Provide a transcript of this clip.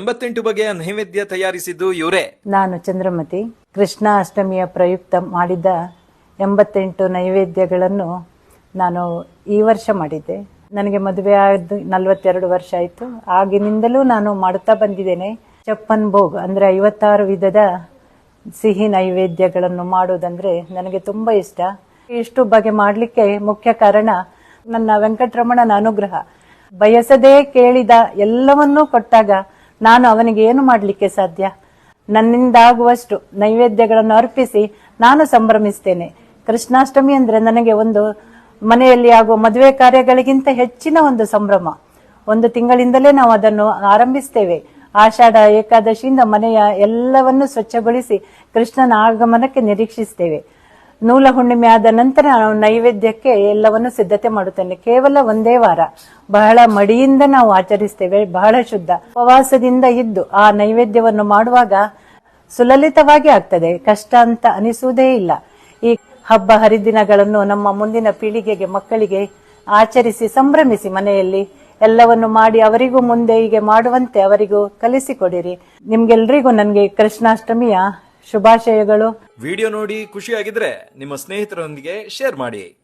ಎಂಬತ್ತೆಂಟು ಬಗೆಯ ನೈವೇದ್ಯ ತಯಾರಿಸಿದ್ದು ಇವರೇ. ನಾನು ಚಂದ್ರಮತಿ. ಕೃಷ್ಣ ಅಷ್ಟಮಿಯ ಪ್ರಯುಕ್ತ ಮಾಡಿದ ಎಂಬತ್ತೆಂಟು ನೈವೇದ್ಯಗಳನ್ನು ನಾನು ಈ ವರ್ಷ ಮಾಡಿದ್ದೆ. ನನಗೆ ಮದುವೆ ಆದ ನಲವತ್ತೆರಡು ವರ್ಷ ಆಯಿತು. ಆಗಿನಿಂದಲೂ ನಾನು ಮಾಡುತ್ತಾ ಬಂದಿದ್ದೇನೆ. ಚಪ್ಪನ್ ಭೋಗ್ ಅಂದರೆ ಐವತ್ತಾರು ವಿಧದ ಸಿಹಿ ನೈವೇದ್ಯಗಳನ್ನು ಮಾಡುವುದಂದ್ರೆ ನನಗೆ ತುಂಬ ಇಷ್ಟ. ಇಷ್ಟು ಬಗೆ ಮಾಡಲಿಕ್ಕೆ ಮುಖ್ಯ ಕಾರಣ ನನ್ನ ವೆಂಕಟರಮಣನ ಅನುಗ್ರಹ ಬಯಸದೇ ಕೇಳಿದ ಎಲ್ಲವನ್ನೂ ಕೊಟ್ಟಾಗ ನಾನು ಅವನಿಗೆ ಏನು ಮಾಡಲಿಕ್ಕೆ ಸಾಧ್ಯ? ನನ್ನಿಂದಾಗುವಷ್ಟು ನೈವೇದ್ಯಗಳನ್ನು ಅರ್ಪಿಸಿ ನಾನು ಸಂಭ್ರಮಿಸ್ತೇನೆ. ಕೃಷ್ಣಾಷ್ಟಮಿ ಅಂದ್ರೆ ನನಗೆ ಒಂದು ಮನೆಯಲ್ಲಿ ಆಗುವ ಮದುವೆ ಕಾರ್ಯಗಳಿಗಿಂತ ಹೆಚ್ಚಿನ ಒಂದು ಸಂಭ್ರಮ. ಒಂದು ತಿಂಗಳಿಂದಲೇ ನಾವು ಅದನ್ನು ಆರಂಭಿಸ್ತೇವೆ. ಆಷಾಢ ಏಕಾದಶಿಯಿಂದ ಮನೆಯ ಎಲ್ಲವನ್ನು ಸ್ವಚ್ಛಗೊಳಿಸಿ ಕೃಷ್ಣನ ಆಗಮನಕ್ಕೆ ನಿರೀಕ್ಷಿಸ್ತೇವೆ. ನೂಲ ಹುಣ್ಣಿಮೆ ಆದ ನಂತರ ನಾವು ನೈವೇದ್ಯಕ್ಕೆ ಎಲ್ಲವನ್ನು ಸಿದ್ಧತೆ ಮಾಡುತ್ತೇನೆ. ಕೇವಲ ಒಂದೇ ವಾರ. ಬಹಳ ಮಡಿಯಿಂದ ನಾವು ಆಚರಿಸ್ತೇವೆ. ಬಹಳ ಶುದ್ಧ. ಉಪವಾಸದಿಂದ ಇದ್ದು ಆ ನೈವೇದ್ಯವನ್ನು ಮಾಡುವಾಗ ಸುಲಲಿತವಾಗಿ ಆಗ್ತದೆ. ಕಷ್ಟ ಅಂತ ಅನಿಸುವುದೇ ಇಲ್ಲ. ಈ ಹಬ್ಬ ಹರಿದಿನಗಳನ್ನು ನಮ್ಮ ಮುಂದಿನ ಪೀಳಿಗೆಗೆ, ಮಕ್ಕಳಿಗೆ ಆಚರಿಸಿ, ಸಂಭ್ರಮಿಸಿ ಮನೆಯಲ್ಲಿ ಎಲ್ಲವನ್ನು ಮಾಡಿ ಅವರಿಗೂ ಮುಂದೆ ಹೀಗೆ ಮಾಡುವಂತೆ ಅವರಿಗೂ ಕಲಿಸಿಕೊಡಿರಿ. ನಿಮ್ಗೆಲ್ರಿಗೂ ನನಗೆ ಕೃಷ್ಣಾಷ್ಟಮಿಯ ಶುಭಾಶಯಗಳು. ವಿಡಿಯೋ ನೋಡಿ ಖುಷಿಯಾಗಿದ್ರೆ ನಿಮ್ಮ ಸ್ನೇಹಿತರೊಂದಿಗೆ ಶೇರ್ ಮಾಡಿ.